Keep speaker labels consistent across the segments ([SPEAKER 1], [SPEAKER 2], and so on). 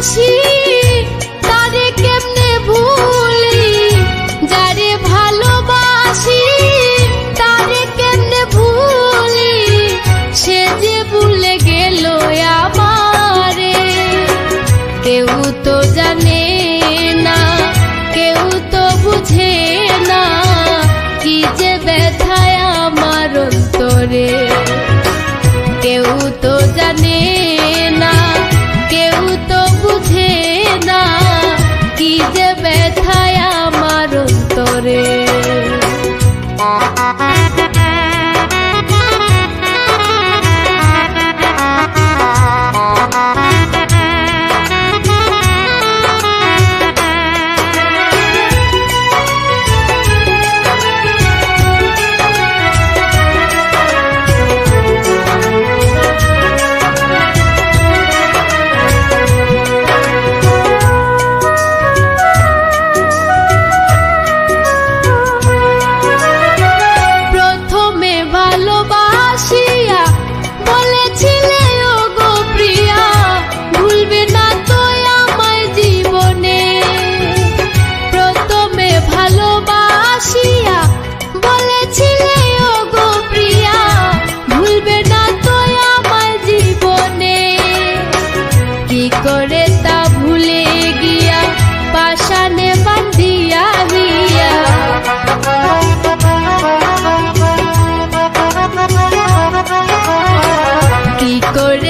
[SPEAKER 1] 情 recorrer.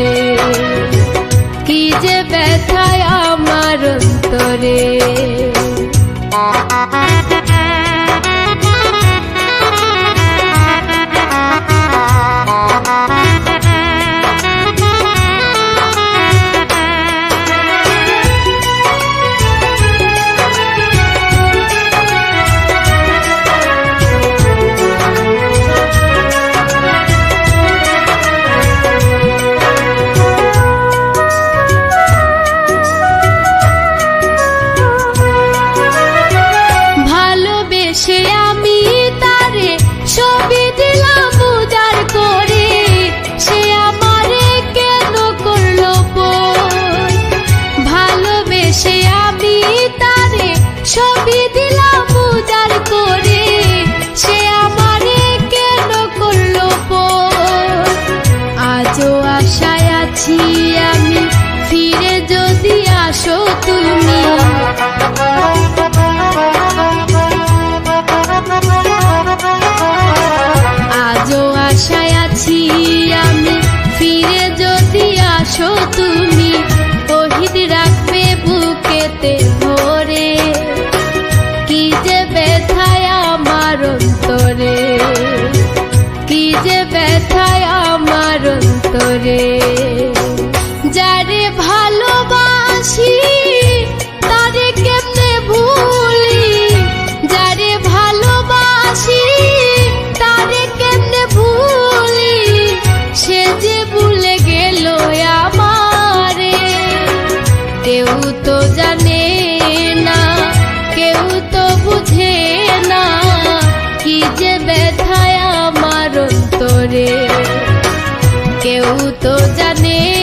[SPEAKER 1] মনে। কি যে ব্যথায় আমার অন্তরে। আছি আমি। ফিরে যদি আসো তুমি। আজও আশায় আছি আমি। ফিরে যদি আসো তুমি। অহিত রাখবে বুকেতে ভরে। কি যে ব্যথায় আমার অন্তরে। কি যে ব্যথায় আমার অন্তরে। বুঝে না কি যে ব্যথায় আমার অন্তরে। কেউ তো জানে